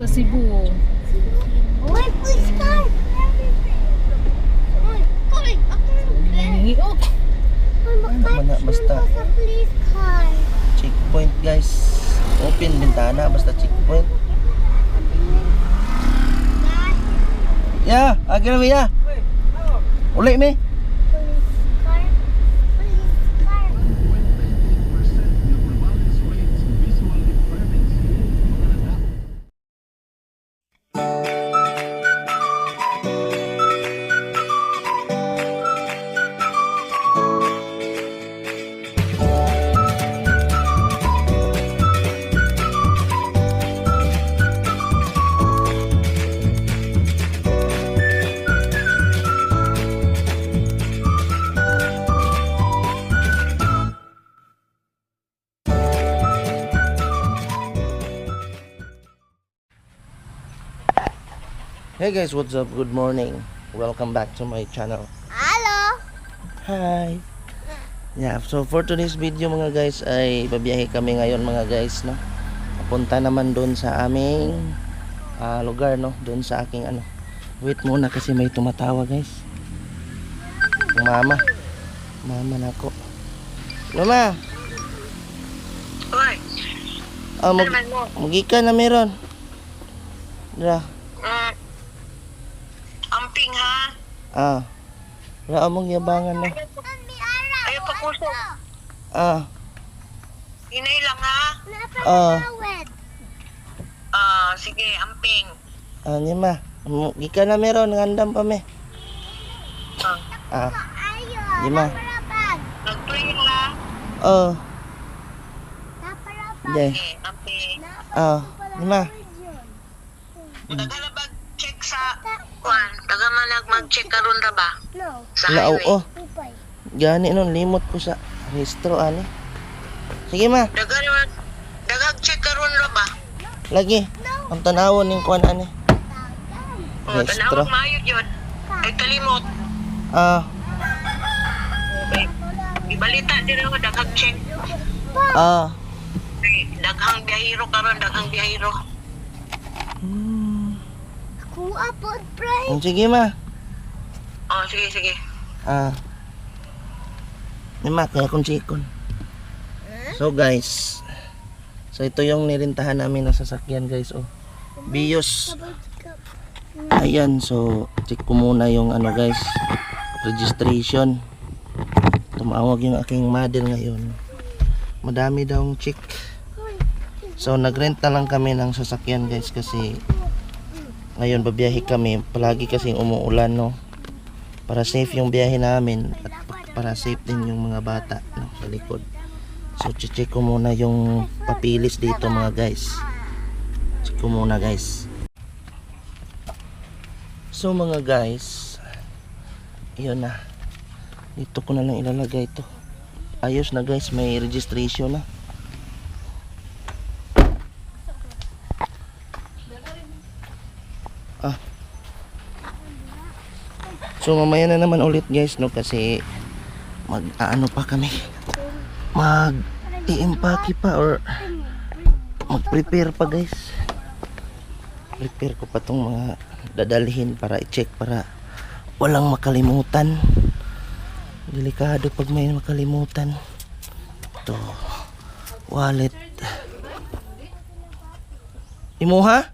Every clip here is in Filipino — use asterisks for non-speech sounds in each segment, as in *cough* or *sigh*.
Sa Cebu. Uy, police car! Uy, uy, ako ng Hingi. Oh, basta. ko sa police car. Checkpoint guys. Open bintana basta checkpoint. Ya, agil mi ya. Uli mi. Hey guys, what's up? Good morning. Welcome back to my channel. Hello. Hi. Yeah, so for today's video mga guys ay babiyahe kami ngayon mga guys, no. Papunta naman doon sa aming ah, lugar, no, doon sa aking ano. Wait muna kasi may tumatawa, guys. Mama. Mama nako. Mama. Hoy, Ah, mag mo. magika na meron. Dra. Mm, amping ha? Ah. Ra among yabangan na. Ayaw pa puso. Ah. Hinay lang ha? Ah. Ah, sige, amping. Ah, ni ma. Gika na meron ngandam pa me. Ah, Ah. Di ma. nag-pray ha? Oh. Jay. Sige, amping. Ah. Di ma. Tagalabag check sa kwan. Taga manag mag-check karon ra ba? No. Sa Lao highway. oh. Gani nun limot ko sa registro ani. Sige ma. Daga naman, dagag check karon ra ba? Lagi. Ang tanawon ning kuan ani. O, Rehistro. tanawag maayo yun. Ay kalimot. Ah. Ay, Ibalita din ako, dagag check. Ah. Ay, Daghang biyahiro karon, daghang biyahiro. Ako apod, pray. Hmm, Sige ma. Oh, sige, sige. Ah. Ni ma kaya kung sikon. So guys. So ito yung nirintahan namin na sasakyan guys oh. Bios. Ayan, so check ko muna yung ano guys, registration. Tumawag yung aking mother ngayon. Madami daw check. So nagrent na lang kami ng sasakyan guys kasi ngayon babiyahe kami. Palagi kasing umuulan no. Para safe yung biyahe namin at pa- para safe din yung mga bata no, sa likod. So check ko muna yung papilis dito mga guys. Check ko muna guys. So mga guys, yun na. Dito ko na lang ilalagay ito. Ayos na guys, may registration na. Ah. So mamaya na naman ulit guys no kasi mag ano pa kami. Mag iimpake pa or mag prepare pa guys. Prepare ko pa tong mga dadalhin para i-check para walang makalimutan. Delikado pag may makalimutan. Ito. Wallet. Imuha?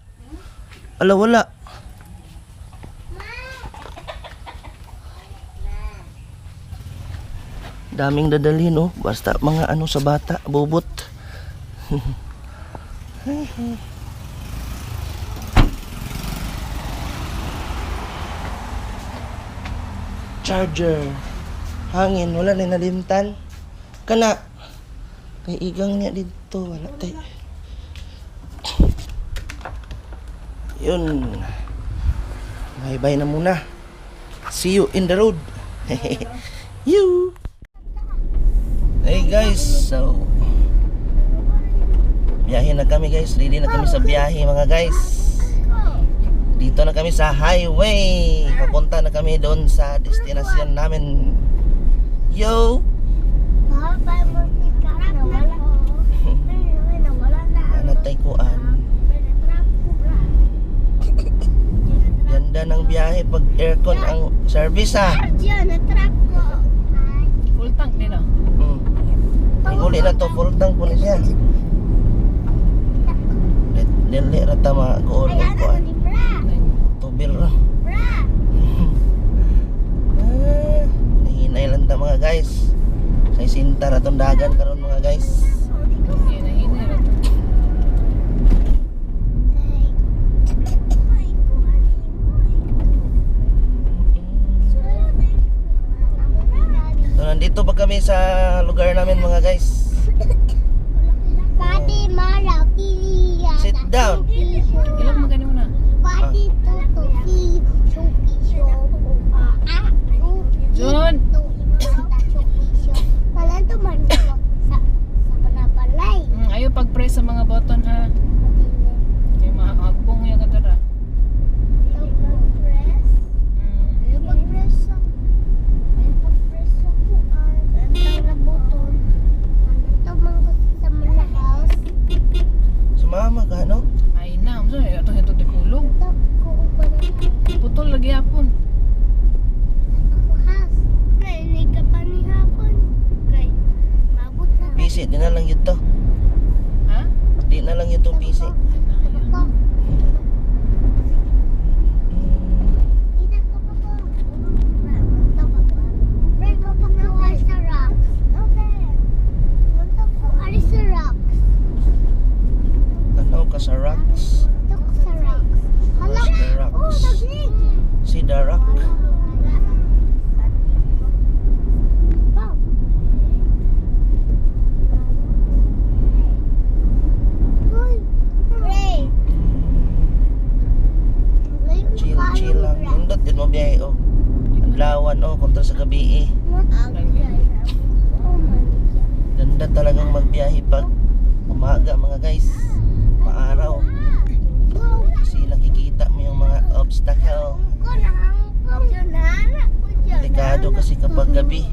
Ala wala. Daming dadalhin oh. Basta mga ano sa bata, bubot. *laughs* Charger. Hangin, wala na nalimtan. Kana. Kay igang niya dito, wala tay. Yun. Bye-bye na muna. See you in the road. *laughs* you. Hey guys, so biyahe na kami guys. Ready na kami sa biyahe mga guys. Dito na kami sa highway. Papunta na kami doon sa destinasyon namin. Yo! Mahal pa yung multi-car na wala. Ay, nawala na. Anatay ko an. Trap ko, bra. ng biyahe pag aircon ang service ha. Ko. Full tank din ah. Hmm. Ay, uli na to, full tank po na siya. Mag-uol Ay, ko ano ni bra? Tubil ra. *laughs* Ah, nahinay lang ta mga guys. Sa isinta ra tong dagan karon mga guys. Ra. So nandito pa kami sa lugar namin mga guys. *laughs* Sit down. Ilang magani mo na? John! Ayaw pag-press sa mga button ha. Kaya mahagbong yung kadara. Ito pag-press. Mm. Ayaw pag-press sa ayaw pag-press sa kuan. Ang na button. Ano to man ko sa mga house. Sumama ka no? Ay na, mo sa ito ito di kulog. Ito ko pa na Putol lagi hapon. ako house. Nainig ka pa ni hapon. Kay mabot na. Busy, di na lang yun to. Ha? Di na lang yun tong busy. Ay na, ayan. Pa. Hmm. Ina ko pa po. Munta pa po. Pre ko pa po ay sa rocks. Okay. Munta po ay sa rocks. Ano ka sa rocks? Munta ko sa rocks. Hala. Where's the rocks? Oh, naglig. Si the rock. Wow. Uy, Pre. Chill, chill lang. Nindot din mo biyahe oh. Adlawan oh, kontra sa gabi eh. Ganda talagang magbiyahe pag umaga mga guys. Maaraw. Kasi nakikita mo yung mga obstacle. Delikado kasi kapag gabi.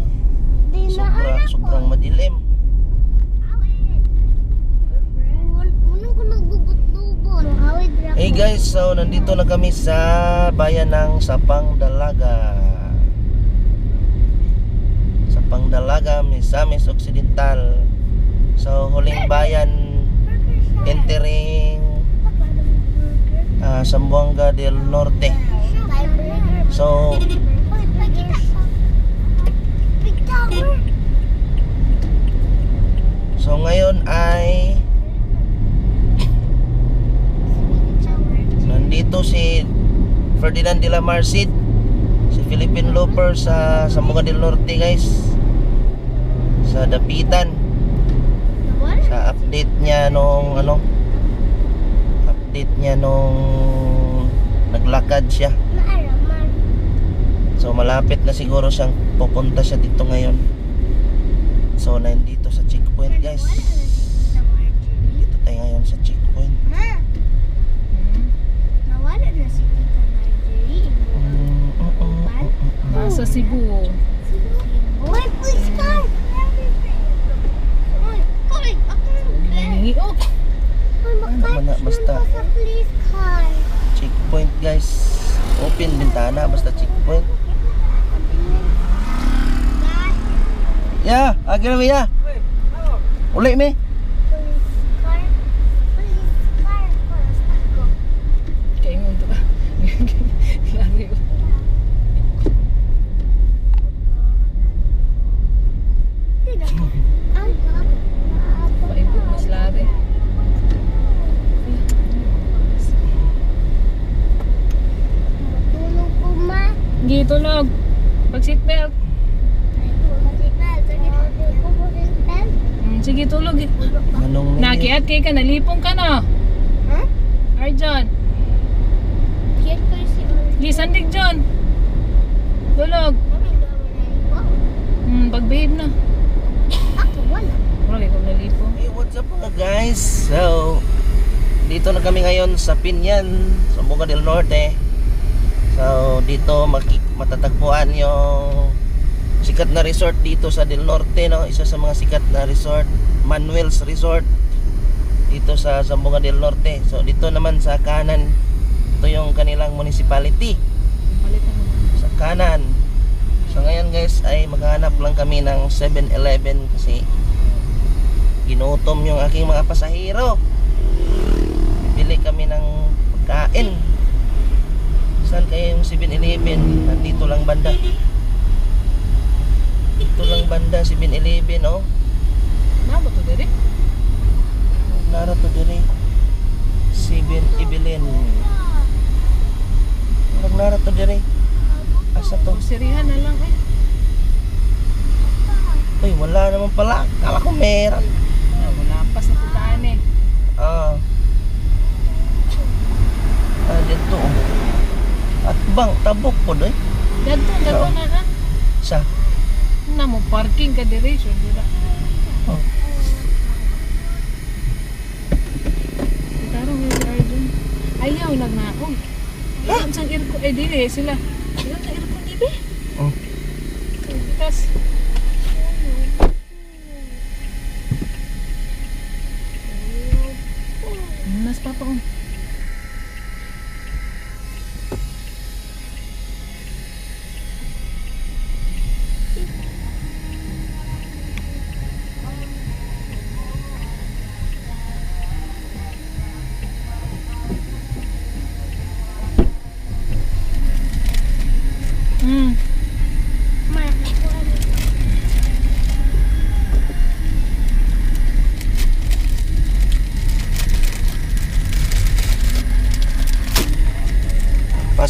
Sobra, sobrang madilim. Hey guys, so nandito na kami sa bayan ng Sapang Dalaga. Sapang Dalaga, Misamis Occidental. So huling bayan entering ah, Zamboanga del Norte. So so ngayon ay nandito si Ferdinand de la Marcid si Philippine Looper sa Zamboanga del Norte guys sa Dapitan. Sa update niya nung ano update niya nung naglakad siya. So malapit na siguro siyang pupunta siya dito ngayon. So nandito sa checkpoint guys dito tayo ngayon sa checkpoint Mm. Nawala na si Tita Marjorie. Mm, mm, mm, mm, mm. Nasa Cebu. Uy, please come! Uy, uy, ako Hiningi. Oh! Uy, Ano man na, basta. Sa police car. checkpoint guys open bintana basta checkpoint ya agi na mi ya uli mi Police car. Police car. Basta ko. Kaya mo ito. Lari ko. Tingnan ko. Ang gabo. Paibot mas lari. Matulog ko ma. Hindi tulog. Pag seatbelt. Ay, bumalik na. Sige, ko bumalik na. Mm, sige tulog. Nakiat kay ka, nalipong ka na. Ha? Arjan. Kiyat ko si Lisan dig John. Ito. Hmm, pag-behave na. Ako wala. Wala kung nalipong. Hey, what's up mga guys? So, dito na kami ngayon sa Pinyan, sa Bunga del Norte. So, dito matatagpuan yung sikat na resort dito sa Del Norte, no? Isa sa mga sikat na resort, Manuel's Resort dito sa Zamboanga del Norte. So, dito naman sa kanan, ito yung kanilang municipality. Sa kanan. So ngayon guys ay maghanap lang kami ng 7-Eleven kasi ginutom yung aking mga pasahero. Bili kami ng pagkain. Saan kayo yung 7-Eleven? Nandito lang banda. Dito lang banda 7-Eleven oh. Nabo to dere? Nara to dire. 7-Eleven. Parang nara to dire. Asa to? Sirihan na lang eh. Uy, wala naman pala. Kala ko meron. Ah, wala pas na putaan eh. Ah. Ah, dito. At bang, tabok po doy. Dagto, dagto na ha. Sa. Na mo parking ka dere, so dira. Oh. Tarong nga si Arjun. Ayaw nagnaon. Ilan sang irko eh dire sila. Ilan sang irko ni be? Oh. Tas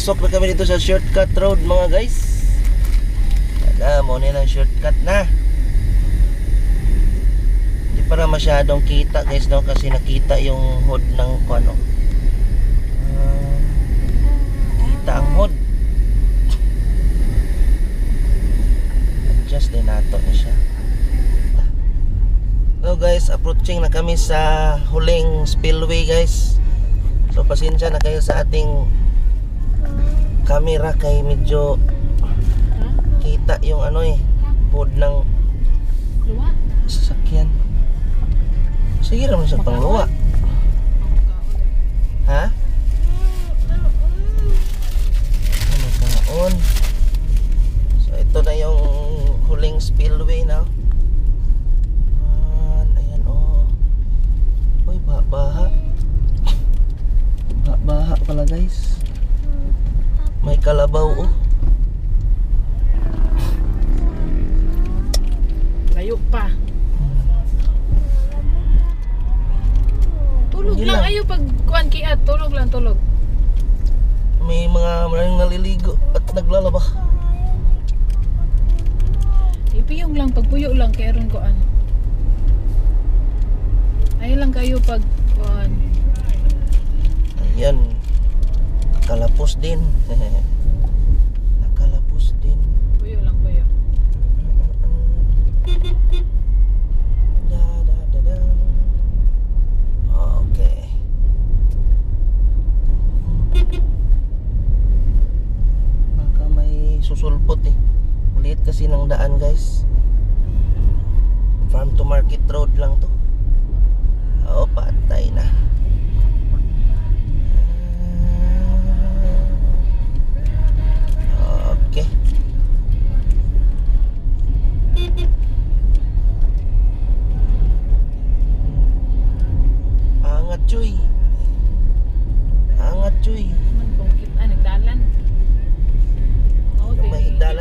Pasok na kami dito sa shortcut road mga guys. Ada mo nila ang shortcut na. Hindi para masyadong kita guys no kasi nakita yung hood ng ano. Ah, kita ang hood. Adjust din nato na siya. So guys, approaching na kami sa huling spillway guys. So pasensya na kayo sa ating camera kay medyo kita yung ano eh hood ng sasakyan. Sige naman sa pangluwa. Ha? Ano kaon? So ito na yung huling spillway na ayan oh. Uy, ba baha. Ba baha pala guys. May kalabaw oh.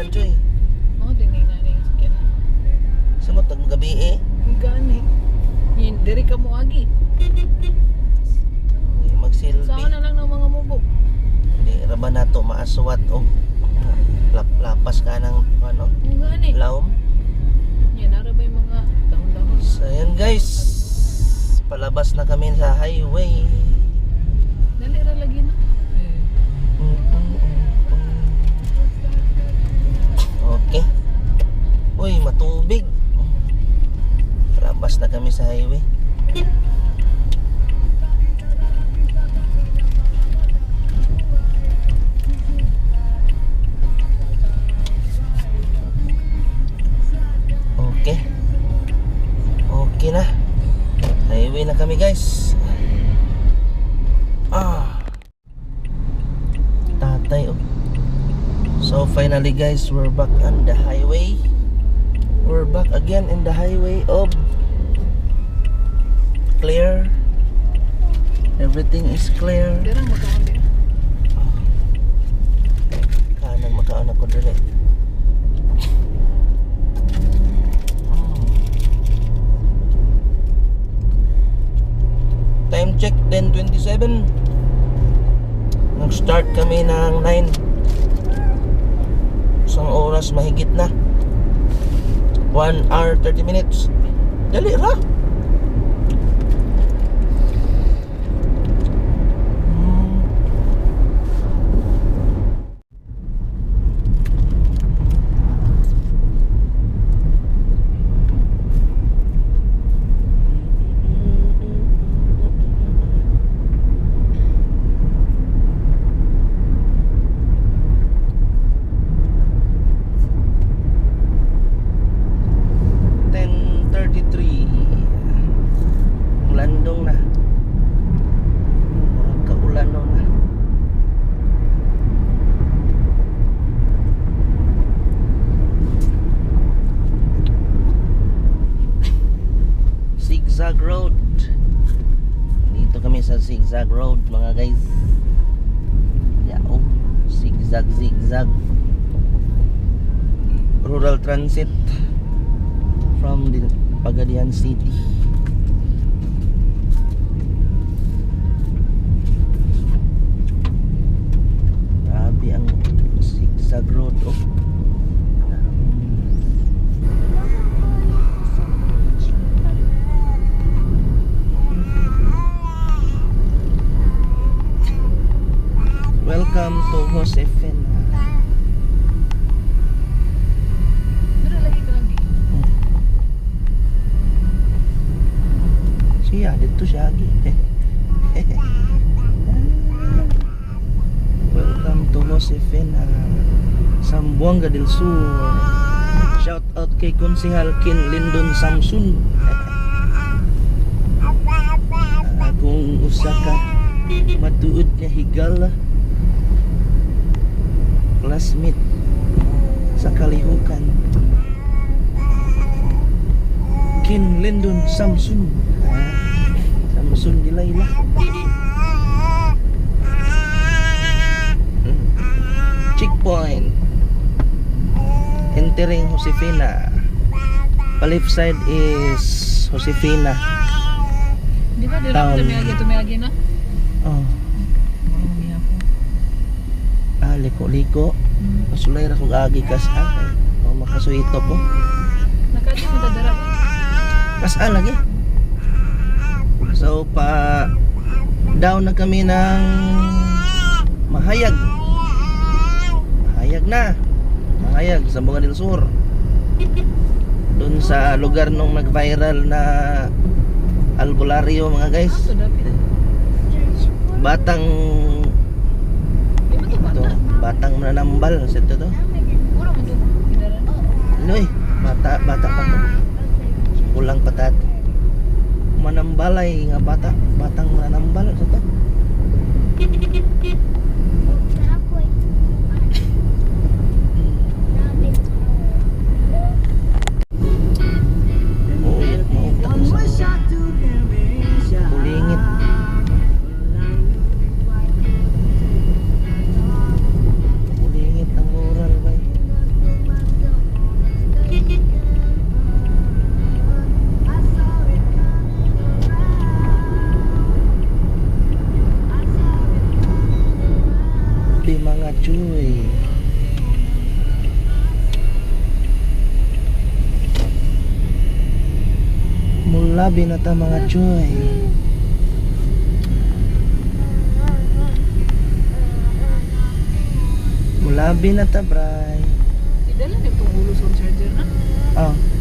May higdalan cuy. Mao din nga nga nga sakyan. Sa mo tag gabi eh. Gani. Yin, diri ka mo agi. Magsilbi. Saan na lang ng mga mubo. Hindi ra ba nato maaswat og lap lapas ka ng ano, Ang gani. laom. Yan, nara ba yung mga dahon-dahon? So ayan guys. Palabas na kami sa highway. Dali ra lagi na. Palabas na kami sa highway. Okay. Okay na. Highway na kami guys. Ah. Tatay oh. So finally guys, we're back on the highway. We're back again in the highway of clear. Everything is clear. Darang magkaon din. Kanang makaon ako dili. Time check 10.27 Nag-start kami ng 9 Isang oras mahigit na 1 hour 30 minutes Dali ra Hmm. Ten thirty-three. Ulandong na. Murag kaulandong na. Zigzag Road. Dito kami sa Zigzag Road mga guys. Yao. Zigzag zigzag. Rural Transit from the Pagadian City. Grabe ang zigzag road oh. Welcome to Josefina. Kay Konsehal Kin Lindon Samsun. Akong usa ka matuod nga higala. Classmate sa kalihukan. Kin Lindon Samsun. Ah, Samsun di Layla. Hmm. Checkpoint. Entering Josefina. Pa left side is Josefina. Di ba dira Town. mo tumiyagi tumiyagi na? Oh, ah, liko-liko. Pasulay ra kog agi kas ah. Oh, makasuito po. Nakadi mo dadara? Kas ah lagi. So pa down na kami ng Mahayag. Mahayag na. Mahayag sa Bunga del Sur. Doon sa lugar nung nag-viral na albularyo mga guys. Dapit. Batang ito, bata? batang nanambal sa ito to. Idara. Noy, bata bata pa to. Kulang patat. Manambalay nga bata, batang manambal sa to. *laughs* Mula binata mga chuy. Mula binata bray. Idala ni tong ulo sa charger na. Oh.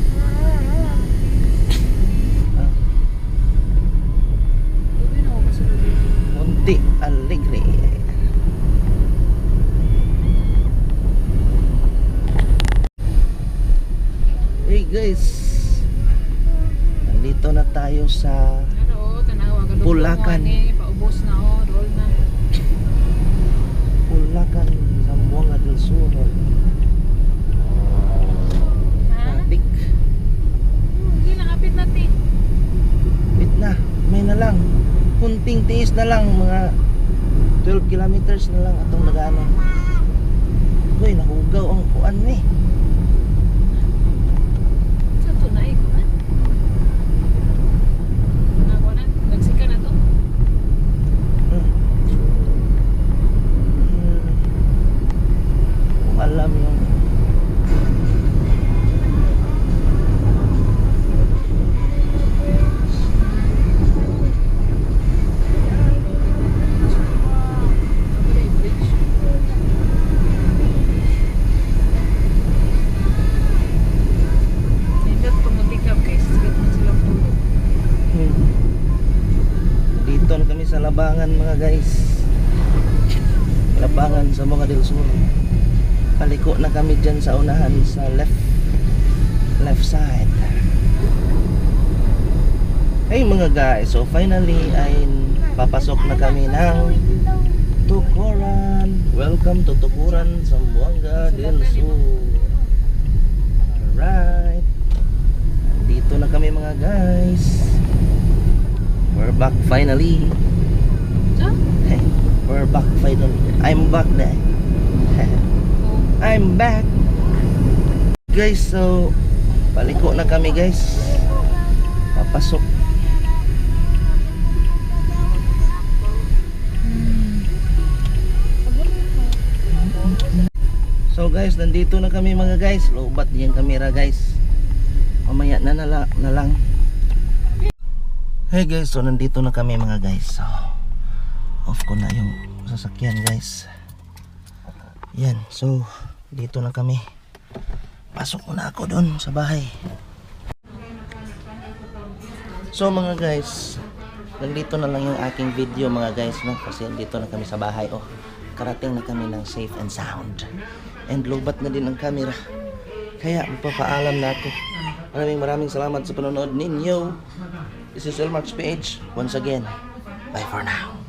Ano, sa Bulacan. Eh, paubos na o, roll na. Bulacan, Zamboanga del Sur. Traffic. Hindi, nakapit na ti. Kapit na, may na lang. Kunting tiis na lang, mga 12 kilometers na lang atong nagaano. Uy, nahugaw ang kuan ni. Eh. Sa unahan sa left left side. Hey mga guys, so finally ay papasok na kami ng Tukuran. Welcome to Tukuran, Zamboanga del Sur. Alright. Dito na kami mga guys. We're back finally. We're back finally. I'm back na. *laughs* Oh. I'm back. Guys, so paliko na kami guys. Papasok. So guys, nandito na kami mga guys. Lobat yung camera guys. Mamaya na na, la- na lang. Hey guys, so nandito na kami mga guys. So, off ko na yung sasakyan guys. Yan, so dito na kami. Pasok muna ako doon sa bahay. So mga guys, nandito na lang yung aking video mga guys no kasi dito na kami sa bahay oh. Karating na kami ng safe and sound. And lobat na din ang camera. Kaya magpapaalam na ako. Maraming maraming salamat sa panonood ninyo. This is Elmark's page. Once again, bye for now.